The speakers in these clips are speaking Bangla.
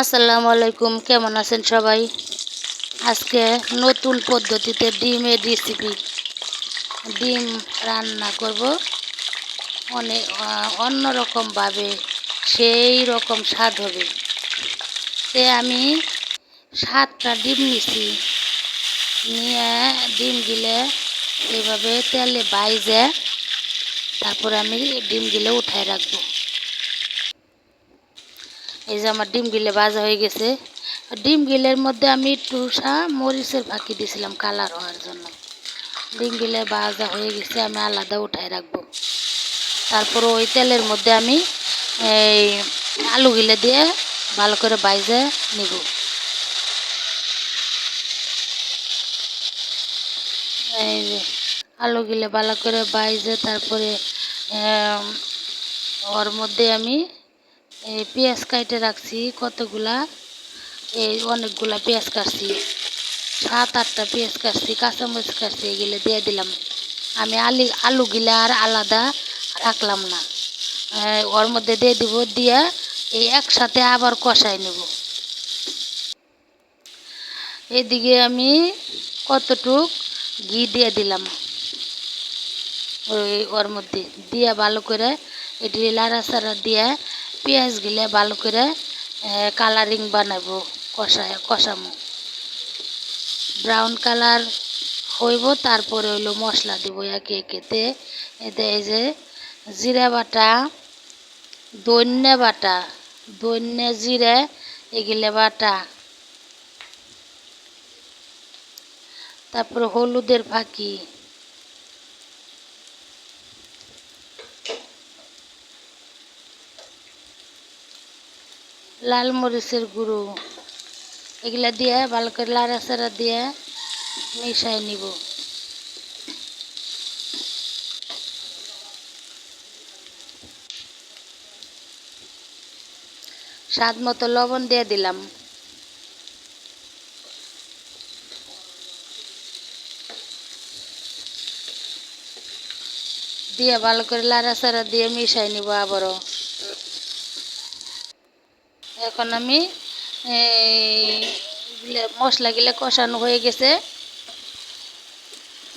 আসসালামু আলাইকুম কেমন আছেন সবাই? আজকে নতুন পদ্ধতিতে ডিমের রেসিপি ডিম রান্না করব। অনেক অন্যরকমভাবে সেই রকম স্বাদ হবে। তে আমি সাতটা ডিম নিছি। নিয়ে ডিম গিলে এইভাবে তেলে বাইজে তারপরে আমি ডিম গিলে উঠায় রাখব। এই যে আমার ডিম গিলে ভাজা হয়ে গেছে। ডিম গিলের মধ্যে আমি একটু সা মরিচের ফাঁকি দিয়েছিলাম কালার হওয়ার জন্য। ডিম গিলে ভাজা হয়ে গেছে, আমি আলাদা উঠায় রাখব। তারপর ওই তেলের মধ্যে আমি এই আলু গিলে দিয়ে ভালো করে বাইজে নিব। এই আলু গিলে ভালো করে বাইজে তারপরে ওর মধ্যে আমি এই পেঁয়াজ কাইটে রাখছি কতগুলা? এই অনেকগুলা পেঁয়াজ কাটছি। সাত, আটটা পেঁয়াজ কাটছি, কাঁচামরিচ কাটছি, এগুলো দিয়ে দিলাম। আমি আলি আলু গিলা আর আলাদা রাখলাম না। ওর মধ্যে দিয়ে দিব, দিয়ে এই একসাথে আবার কষাই নেব। এদিকে আমি কতটুক ঘি দিয়ে দিলাম। ওই ওর মধ্যে। দিয়ে ভালো করে এটি লাড়াচাড়া দিয়ে পেঁয়াজ গিলে ভালো করে কালারিং বানাবো, কষায়, কষামো। ব্রাউন কালার হইব, তারপরে হইল মশলা দিব একে একেতে। এতে এই যে জিরা বাটা দৈন্যে বাটা দৈন্যে জিরে, এগুলো বাটা। তারপরে হলুদের ফাঁকি। লাল মরিচের গুঁড়ো। এগুলা দিয়ে ভালো করে লাড়াচাড়া দিয়ে মিশাই নিব। স্বাদ মতো লবণ দিয়ে দিলাম। দিয়ে ভালো করে লাড়াচাড়া দিয়ে মিশাই নিব আবারও। এখন আমি মশলা গিলে কষানো হয়ে গেছে।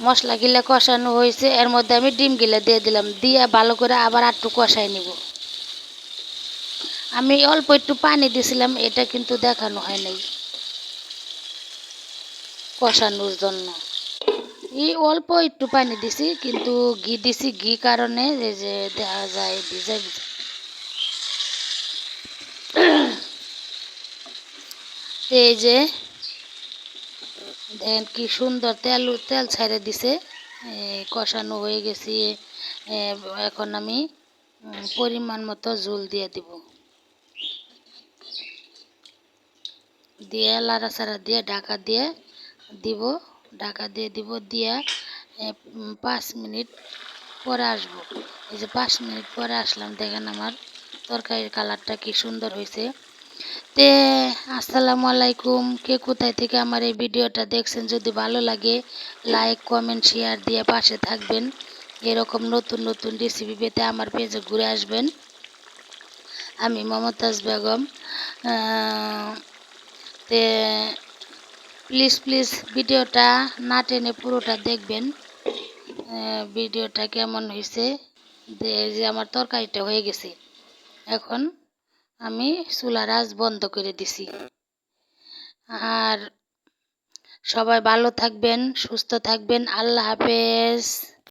মশলা গিলে কষানো হয়েছে, এর মধ্যে আমি ডিম গিলে দিয়ে দিলাম, দিয়ে ভালো করে আবার একটু কষাই নিব। আমি অল্প একটু পানি দিছিলাম, এটা কিন্তু দেখানো হয় নাই কষানোর জন্য। এই অল্প একটু পানি দিছি, কিন্তু ঘি দিছি, ঘি কারণে যে দেখা যায় ভিজে ভিজে। এই যে দেখেন কি সুন্দর তেল তেল ছাড়ে দিছে কষানো হয়ে গেছি এখন আমি পরিমাণ মতো ঝোল দিয়ে দিব। দিয়ে লাড়াচাড়া দিয়ে ঢাকা দিয়ে দিব, ঢাকা দিয়ে দিব, দিয়ে পাঁচ মিনিট পরে আসব। এই যে পাঁচ মিনিট পরে আসলাম, দেখেন আমার তরকারির কালারটা কি সুন্দর হয়েছে। তে, আসসালামু আলাইকুম। কে কোথায় থেকে আমার এই ভিডিওটা দেখছেন, যদি ভালো লাগে লাইক কমেন্ট শেয়ার দিয়ে পাশে থাকবেন। এরকম নতুন নতুন রেসিপি পেতে আমার পেজে ঘুরে আসবেন। আমি মমতাজ বেগম। তে প্লিজ প্লিজ ভিডিওটা না টেনে পুরোটা দেখবেন। ভিডিওটা কেমন হয়েছে যে আমার তরকারিটা হয়ে গেছে। এখন আমি চুলার রাজ বন্ধ করে দিছি। আর সবাই ভালো থাকবেন সুস্থ থাকবেন। আল্লাহ হাফেজ।